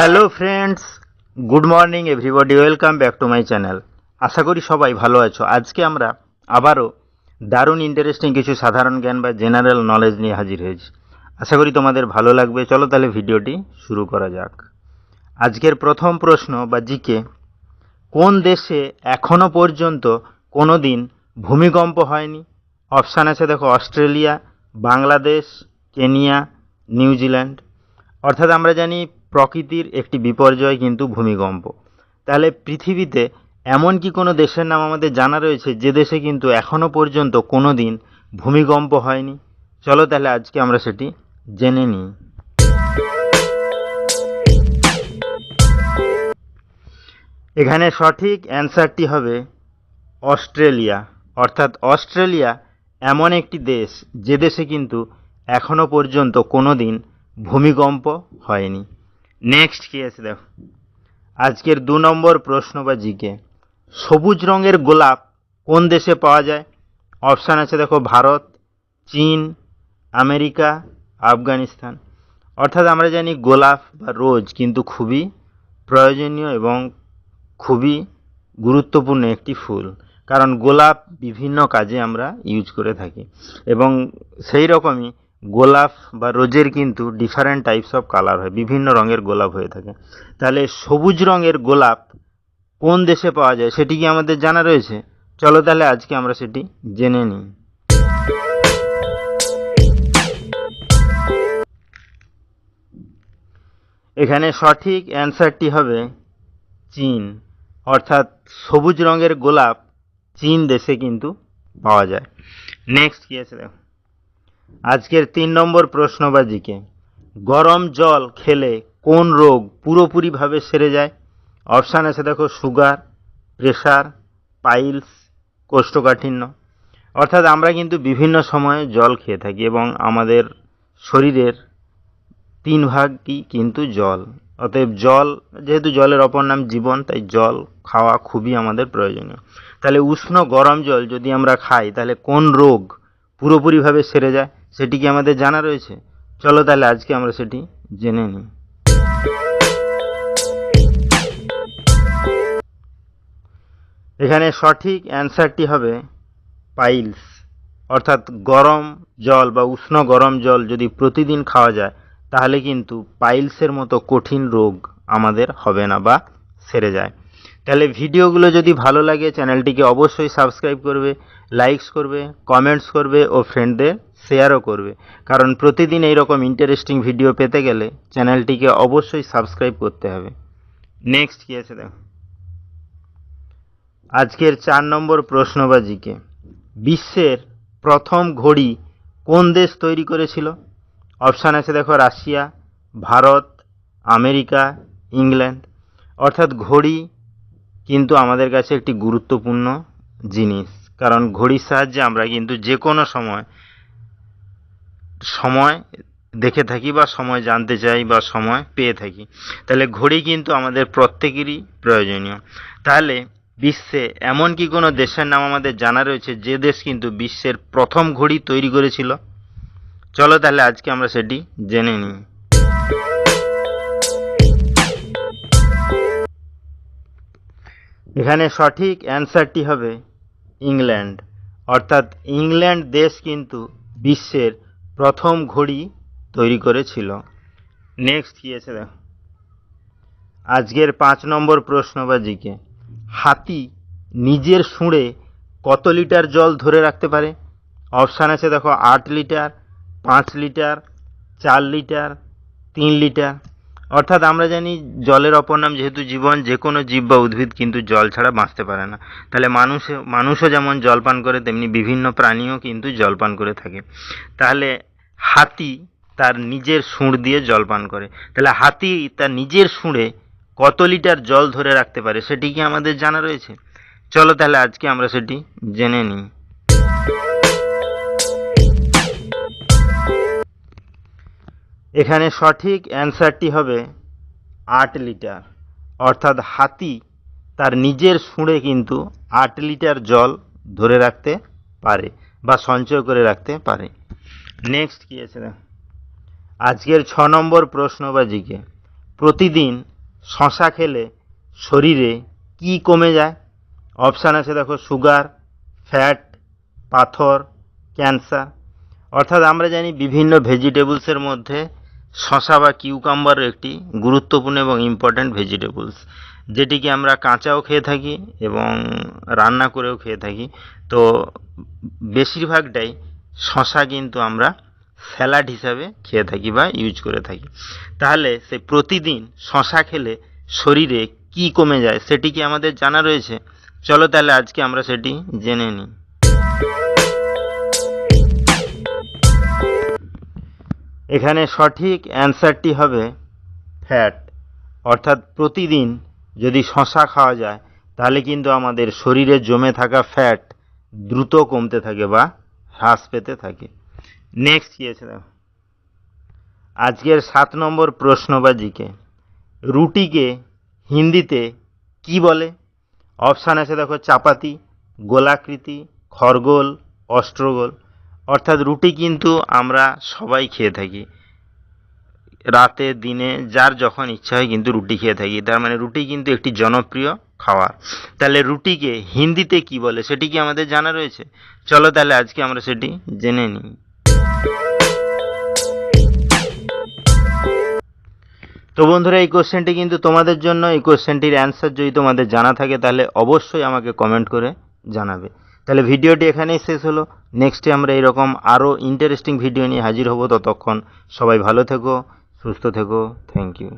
Hello friends, good morning everybody, welcome back to my channel. আশা করি সবাই ভালো আছো। আজকে আমরা আবারও দারুণ ইন্টারেস্টিং কিছু সাধারণ জ্ঞান বা জেনারেল নলেজ নিয়ে হাজির হয়েছি। আশা করি তোমাদের ভালো লাগবে। চলো তাহলে ভিডিওটি শুরু করা যাক। আজকের প্রথম প্রশ্ন বা জিকে, কোন দেশে এখনও পর্যন্ত কোনো দিন ভূমিকম্প হয়নি? অপশান আছে দেখো, অস্ট্রেলিয়া, বাংলাদেশ, কেনিয়া, নিউজিল্যান্ড। অর্থাৎ আমরা জানি প্রকৃতির একটি বিপর্যয় কিন্তু ভূমিকম্প। তাহলে পৃথিবীতে এমন কি কোনো দেশের নাম আমাদের জানা রয়েছে যে দেশে কিন্তু এখনও পর্যন্ত কোনো দিন ভূমিকম্প হয়নি? চলো তাহলে আজকে আমরা সেটি জেনে নিই। এখানে সঠিক অ্যান্সারটি হবে অস্ট্রেলিয়া। অর্থাৎ অস্ট্রেলিয়া এমন একটি দেশ যে দেশে কিন্তু এখনও পর্যন্ত কোনো দিন ভূমিকম্প হয়নি। নেক্সট কি আছে দেখো? আজকের দু নম্বর প্রশ্ন বা জিকে। সবুজ রঙের গোলাপ কোন দেশে পাওয়া যায়? অপশান আছে দেখো ভারত, চীন, আমেরিকা, আফগানিস্তান। অর্থাৎ আমরা জানি গোলাপ বা রোজ কিন্তু খুবই প্রয়োজনীয় এবং খুবই গুরুত্বপূর্ণ একটি ফুল। কারণ গোলাপ বিভিন্ন কাজে আমরা ইউজ করে থাকি। এবং সেই রকমই গোলাপ বা রোজের কিন্তু ডিফারেন্ট টাইপস অফ কালার হয়, বিভিন্ন রঙের গোলাপ হয়ে থাকে। তাহলে সবুজ রঙের গোলাপ কোন দেশে পাওয়া যায় সেটি কি আমাদের জানা রয়েছে? চলো তাহলে আজকে আমরা সেটি জেনে নিই। এখানে সঠিক অ্যান্সারটি হবে চীন। অর্থাৎ সবুজ রঙের গোলাপ চীন দেশে কিন্তু পাওয়া যায়। নেক্সট কি আছে দেখো? আজকের তিন নম্বর প্রশ্নবাজিকে, গরম জল খেলে কোন রোগ পুরোপুরিভাবে সেরে যায়? অপশান আছে দেখো সুগার প্রেশার পাইলস কোষ্ঠকাঠিন্য। অর্থাৎ আমরা কিন্তু বিভিন্ন সময়ে জল খেয়ে থাকি এবং আমাদের শরীরের তিন ভাগই কিন্তু জল। অতএব জল, যেহেতু জলের অপর নাম জীবন, তাই জল খাওয়া খুবই আমাদের প্রয়োজনীয়। তাহলে উষ্ণ গরম জল যদি আমরা খাই, তাহলে কোন রোগ পুরোপুরিভাবে সেরে যায়? সেটি কি আমাদের জানা রয়েছে? চলো তাহলে আজকে আমরা সেটি জেনে নিই। এখানে সঠিক অ্যান্সারটি হবে পাইলস। অর্থাৎ গরম জল বা উষ্ণ গরম জল যদি প্রতিদিন খাওয়া যায়, তাহলে কিন্তু পাইলসের মতো কঠিন রোগ আমাদের হবে না বা সেরে যায়। তাহলে ভিডিওগুলো যদি ভালো লাগে, চ্যানেলটিকে অবশ্যই সাবস্ক্রাইব করবে লাইকস করবে কমেন্টস করবে ও ফ্রেন্ডদের শেয়ারও করবে। কারণ প্রতিদিন এইরকম ইন্টারেস্টিং ভিডিও পেতে গেলে চ্যানেলটিকে অবশ্যই সাবস্ক্রাইব করতে হবে। নেক্সট কী আছে দেখো? আজকের চার নম্বর প্রশ্নবাজিকে। বিশ্বের প্রথম ঘড়ি কোন দেশ তৈরি করেছিল? অপশান আছে দেখো রাশিয়া, ভারত, আমেরিকা, ইংল্যান্ড। অর্থাৎ ঘড়ি কিন্তু আমাদের কাছে একটি গুরুত্বপূর্ণ জিনিস। কারণ ঘড়ির সাহায্যে আমরা কিন্তু যে কোনো সময় সময় দেখে থাকি বা সময় জানতে চাই বা সময় পেয়ে থাকি। তাহলে ঘড়ি কিন্তু আমাদের প্রত্যেকেরই প্রয়োজনীয়। তাহলে বিশ্বে এমন কি কোনো দেশের নাম আমাদের জানা রয়েছে যে দেশ কিন্তু বিশ্বের প্রথম ঘড়ি তৈরি করেছিল? চলো তাহলে আজকে আমরা সেটি জেনে নিই। এখানে সঠিক অ্যান্সারটি হবে ইংল্যান্ড। অর্থাৎ ইংল্যান্ড দেশ কিন্তু বিশ্বের প্রথম ঘড়ি তৈরি করেছিল। নেক্সট কী আছে দেখো। আজকের পাঁচ নম্বর প্রশ্ন বা জিকে। হাতি নিজের সুঁড়ে কত লিটার জল ধরে রাখতে পারে? অপশান আছে দেখো, আট লিটার, পাঁচ লিটার, চার লিটার, তিন লিটার। অর্থাৎ আমরা জানি জলের অপর নাম যেহেতু জীবন যে কোনো জীব বা উদ্ভিদ কিন্তু জল ছাড়া বাঁচতে পারে না। তাহলে মানুষে, মানুষও যেমন জল পান করে, তেমনি বিভিন্ন প্রাণীও কিন্তু জল পান করে থাকে। তাহলে হাতি তার নিজের সুঁড় দিয়ে জল পান করে। তাহলে হাতি তার নিজের সুঁড়ে কত লিটার জল ধরে রাখতে পারে সেটি কি আমাদের জানা রয়েছে? চলো তাহলে আজকে আমরা সেটি জেনে নিই। এখানে সঠিক অ্যান্সারটি হবে আট লিটার। অর্থাৎ হাতি তার নিজের সুঁড়ে কিন্তু আট লিটার জল ধরে রাখতে পারে বা সঞ্চয় করে রাখতে পারে। নেক্সট কী আছে আজকের ছ নম্বর প্রশ্ন বা জিকে প্রতিদিন শশা খেলে শরীরে কি কমে যায়? অপশান আছে দেখো সুগার ফ্যাট পাথর ক্যান্সার অর্থাৎ আমরা জানি বিভিন্ন ভেজিটেবলসের মধ্যে শশা বা কিউকাম্বারও একটি গুরুত্বপূর্ণ এবং ইম্পর্ট্যান্ট ভেজিটেবলস যেটিকে আমরা কাঁচাও খেয়ে থাকি এবং রান্না করেও খেয়ে থাকি। তো বেশিরভাগটাই শশা কিন্তু আমরা স্যালাড হিসাবে খেয়ে থাকি বা ইউজ করে থাকি। তাহলে সে প্রতিদিন শশা খেলে শরীরে কি কমে যায় সেটি কি আমাদের জানা রয়েছে? চলো তাহলে আজকে আমরা সেটি জেনে নিই। এখানে সঠিক অ্যান্সারটি হবে ফ্যাট। অর্থাৎ প্রতিদিন যদি শশা খাওয়া যায়, তাহলে কিন্তু আমাদের শরীরে জমে থাকা ফ্যাট দ্রুত কমতে থাকে বা হ্রাস পেতে থাকে। নেক্সট কি আছে দেখো। আজকের সাত নম্বর প্রশ্ন বা রুটিকে হিন্দিতে কি বলে? অপশান আছে দেখো চাপাতি, গোলাকৃতি, খরগোল অস্ট্রগোল অর্থাৎ রুটি কিন্তু আমরা সবাই খেয়ে থাকি। রাতে, দিনে, যার যখন ইচ্ছা হয় কিন্তু রুটি খেয়ে থাকি। তার মানে রুটি কিন্তু একটি জনপ্রিয় খাবার তাহলে রুটিকে হিন্দিতে কি বলে? সেটি কি আমাদের জানা রয়েছে? চলো তাহলে আজকে আমরা সেটি জেনে নিই। তো বন্ধুরা, এই কোশ্চেনটি কিন্তু তোমাদের জন্য, এই কোশ্চেনটির অ্যান্সার যদি তোমাদের জানা থাকে, তাহলে অবশ্যই আমাকে কমেন্ট করে জানাবে। তাহলে ভিডিওটি এখানেই শেষ হলো। নেক্সটে আমরা এরকম আরও ইন্টারেস্টিং ভিডিও নিয়ে হাজির হব। ততক্ষণ সবাই ভালো থেকো, সুস্থ থেকো। Thank you